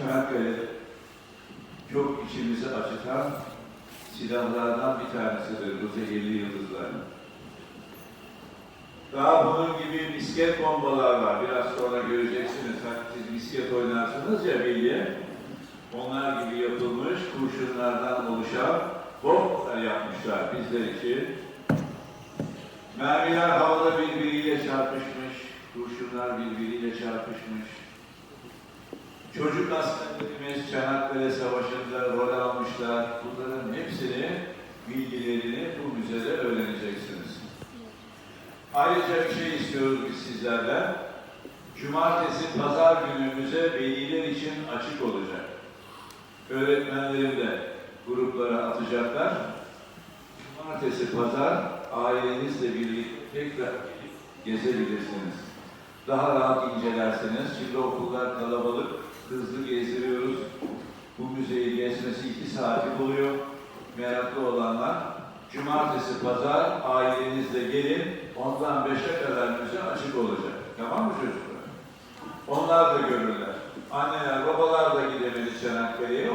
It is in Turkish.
Çanakkale çok içimizi acıtan silahlardan bir tanesidir bu zehirli yıldızlar. Daha bunun gibi misket bombalar var. Biraz sonra göreceksiniz. Siz misket oynarsınız ya bilye. Onlar gibi yapılmış kurşunlardan oluşan bombalar yapmışlar bizler için. Mermiler havada birbiriyle çarpışmış, kurşunlar birbiriyle çarpışmış. Çocuk askerlerimiz Çanakkale Savaşı'nda rol almışlar. Bunların hepsini, bilgilerini bu müzede öğreneceksiniz. Ayrıca bir şey istiyoruz biz sizlerden. Cumartesi, pazar günümüze veliler için açık olacak. Öğretmenleri de gruplara atacaklar. Cumartesi, pazar ailenizle birlikte tekrar gezebilirsiniz. Daha rahat incelersiniz. Şimdi okullar kalabalık, hızlı gezdiriyoruz. Bu müzeyi gezmesi iki saati buluyor. Meraklı olanlar Cumartesi, pazar ailenizle gelin. Ondan beşe kadar müze açık olacak. Tamam mı çocuklar? Onlar da görürler. Anneler, babalar da gidemedi Çanakkale'ye.